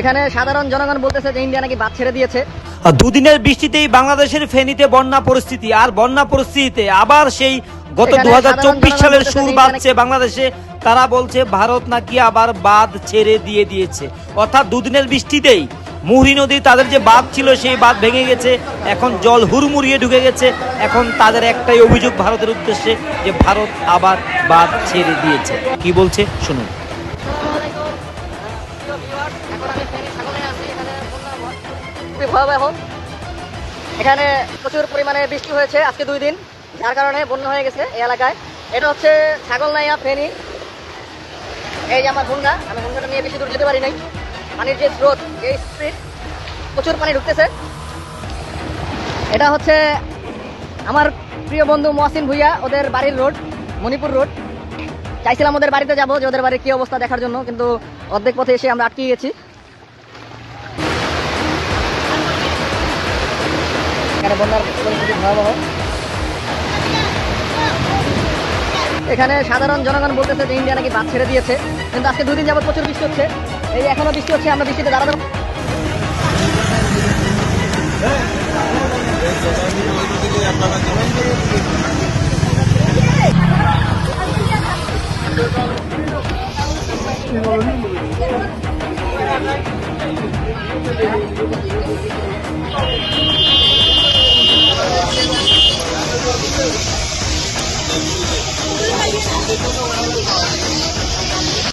এখানে সাধারণ জনগণ বলতেছে যে ইন্ডিয়া নাকি বাদ ছেড়ে দিয়েছে। দুদিনের বৃষ্টিতেই বাংলাদেশের ফেনীতে বন্যা পরিস্থিতি আর বন্যা পরিস্থিতিতে আবার সেই গত দু সালের সুর বাঁধছে বাংলাদেশে তারা বলছে ভারত নাকি আবার বাঁধ ছেড়ে দিয়ে দিয়েছে। অর্থাৎ দুদিনের বৃষ্টিতেই মুহুরী নদী তাদের যে বাঁধ ছিল সেই বাঁধ ভেঙে গেছে। এখন জল হুড়মুড়িয়ে ঢুকে গেছে। এখন তাদের একটাই অভিযোগ ভারতের উদ্দেশ্যে যে ভারত আবার বাঁধ ছেড়ে দিয়েছে। কি বলছে? শুনুন। খুবই ভয়াবহ এখানে প্রচুর পরিমাণে বৃষ্টি হয়েছে আজকে দুই দিন, যার কারণে বন্যা হয়ে গেছে এই এলাকায়। এটা হচ্ছে ছাগলনাইয়া ফেনি। এই যে আমার হুন্ডা আমি হুন্ডাটা নিয়ে বেশি দূর যেতে পারি নাই। পানির যে স্রোত এই স্পিড প্রচুর পানি ঢুকতেছে। এটা হচ্ছে আমার প্রিয় বন্ধু মহাসিন ভুইয়া, ওদের বাড়ির রোড, মণিপুর রোড। চাইছিলাম ওদের বাড়িতে যাব যে ওদের বাড়ির কি অবস্থা দেখার জন্য, কিন্তু অর্ধেক পথে এসে আমরা আটকে গেছি। এখানে এখানে সাধারণ জনগণ বলতেছে যে ইন্ডিয়া নাকি বাদ ছেড়ে দিয়েছে, কিন্তু আজকে দুদিন যাবত প্রচুর বৃষ্টি হচ্ছে। এই এখনও বৃষ্টি হচ্ছে, আমরা বৃষ্টিতে দাঁড়াতে